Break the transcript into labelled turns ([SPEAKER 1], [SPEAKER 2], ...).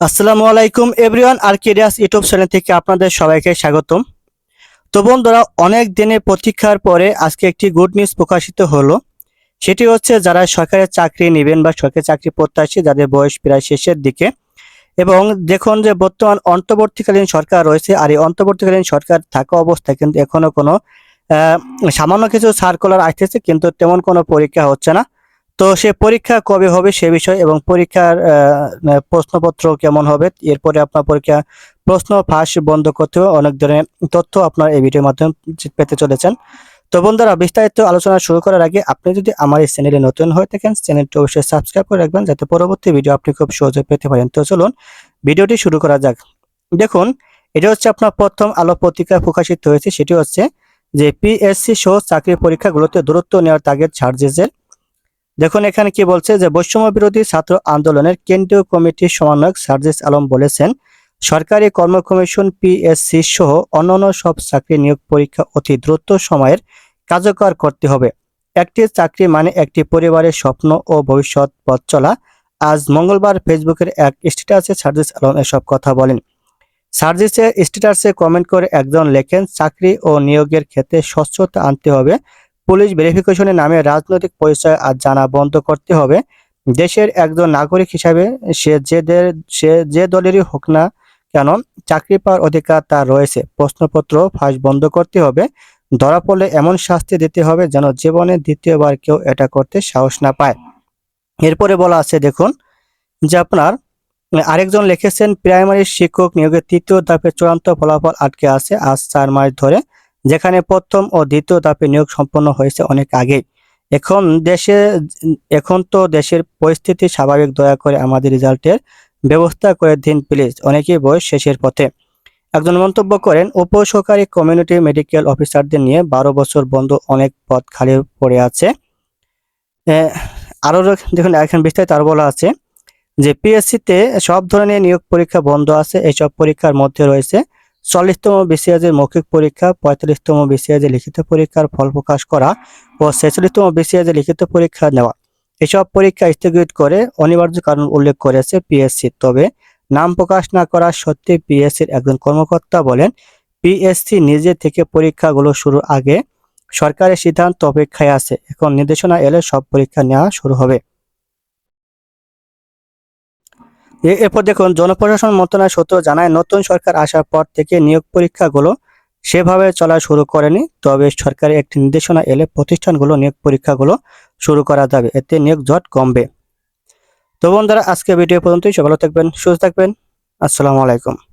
[SPEAKER 1] আসসালামু আলাইকুম এভরিওয়ান আর কেরিয়াস ইউটিউব চ্যানেল থেকে আপনাদের সবাইকে স্বাগতম। তো বন্ধুরা, অনেক দিনের প্রতীক্ষার পরে আজকে একটি গুড নিউজ প্রকাশিত হলো। সেটি হচ্ছে যারা সরকারি চাকরি নেবেন বা সরকারি চাকরি প্রত্যাশী, যাদের বয়স প্রায় শেষের দিকে। এবং দেখুন যে বর্তমান অন্তর্বর্তীকালীন সরকার রয়েছে, আর এই অন্তর্বর্তীকালীন সরকার থাকা অবস্থায় কিন্তু এখনও কোনো সামান্য কিছু সার্কুলার আসতেছে, কিন্তু তেমন কোনো পরীক্ষা হচ্ছে না। তো সে পরীক্ষা কবে হবে সে বিষয় এবং পরীক্ষার প্রশ্নপত্র কেমন হবে? এরপরে আপনার পরীক্ষা, প্রশ্ন, ফাঁস, বন্ধ করতে অনেক ধরনের তথ্য আপনার এই ভিডিওর মাধ্যমে পেতে চলেছেন। তো বন্ধুরা, বিস্তারিত আলোচনা শুরু করার আগে আপনি যদি আমার এই চ্যানেলে নতুন হয়ে থাকেন, চ্যানেলটি অবশ্যই সাবস্ক্রাইব করে রাখবেন যাতে পরবর্তী ভিডিও আপনি খুব সহজে পেতে পারেন। তো চলুন ভিডিওটি শুরু করা যাক। দেখুন, এটা হচ্ছে আপনার প্রথম আলো পত্রিকায় প্রকাশিত হয়েছে। সেটি হচ্ছে যে পিএসসি সহ চাকরি পরীক্ষাগুলোতে দূরত্ব নেওয়ার তাগিদ চার্জেসের দেখুন, এখানে কি বলছে যে বৈষম্য বিরোধী ছাত্র আন্দোলনের কেন্দ্রীয় কমিটির সমন্বয়ক সার্জিস আলম বলেছেন, সরকারি কর্ম কমিশন পিএসসি সহ অন্যান্য সব চাকরি নিয়োগ পরীক্ষা অতি দ্রুত সময়ের কার্যকর করতে হবে। একটি চাকরি মানে একটি পরিবারের স্বপ্ন ও ভবিষ্যৎ পথ চলা। আজ মঙ্গলবার ফেসবুকের এক স্ট্যাটাসে সার্জিস আলম এসব কথা বলেন। সার্জিসের স্ট্যাটাসে কমেন্ট করে একজন লেখেন, চাকরি ও নিয়োগের ক্ষেত্রে স্বচ্ছতা আনতে হবে। পুলিশ ভেরিফিকেশনের নামে রাজনৈতিক পরিচয় আর জানা বন্ধ করতে হবে। দেশের একজন নাগরিক হিসাবে সে যে সে যে দলেরই হোক না কেন চাকরি পাওয়ার অধিকার তার রয়েছে। প্রশ্নপত্র ফাঁস বন্ধ করতে হবে। ধরা পড়লে এমন শাস্তি দিতে হবে যেন জীবনে দ্বিতীয়বার কেউ এটা করতে সাহস না পায়। এরপরে বলা আছে, দেখুন, যে আপনার, আরেকজন লিখেছেন, প্রাইমারি শিক্ষক নিয়োগের তৃতীয় ধাপে চূড়ান্ত ফলাফল আটকে আছে আজ চার মাস ধরে। যেখানে প্রথম ও দ্বিতীয় ধাপে নিয়োগ সম্পন্ন হয়েছে অনেক আগে। এখন দেশে এখন তো দেশের পরিস্থিতি স্বাভাবিক দয়া করে আমাদের রেজাল্টের ব্যবস্থা করে দিন প্লিজ। অনেকেই বয়স শেষের পথে। একজন মন্তব্য করেন উপসহকারী কমিউনিটি মেডিকেল অফিসারদের নিয়ে বারো বছর বন্ধ অনেক পদ খালি পড়ে আছে। আহ, আরও দেখুন এখন বিস্তারিত আরও বলা আছে যে পিএসসিতে সব ধরনের নিয়োগ পরীক্ষা বন্ধ আছে। এইসব পরীক্ষার মধ্যে রয়েছে চল্লিশতম বিসিএজের মৌখিক পরীক্ষা, পঁয়তাল্লিশতম বিসিএজের লিখিত পরীক্ষার ফল প্রকাশ করা ও ছেচল্লিশতম বিসিএজের লিখিত পরীক্ষা নেওয়া। এসব পরীক্ষা স্থগিত করে অনিবার্য কারণ উল্লেখ করেছে পিএসসি তবে নাম প্রকাশ না করা সত্ত্বে পিএসসির একজন কর্মকর্তা বলেন পিএসসি নিজে থেকে পরীক্ষাগুলো শুরু আগে সরকারের সিদ্ধান্ত অপেক্ষায় আছে। এখন নির্দেশনা এলে সব পরীক্ষা নেওয়া শুরু হবে। এরপর দেখুন, জনপ্রশাসন মন্ত্রণালয় সূত্র জানায়, নতুন সরকার আসার পর থেকে নিয়োগ পরীক্ষাগুলো সেভাবে চলা শুরু করেনি। তবে সরকারের একটি নির্দেশনা এলে প্রতিষ্ঠানগুলো নিয়োগ পরীক্ষাগুলো শুরু করা যাবে। এতে নিয়োগ জট কমবে। তো বন্ধুরা আজকে ভিডিও পর্যন্তই। সকালে থাকবেন, সুস্থ থাকবেন। আসসালামু আলাইকুম।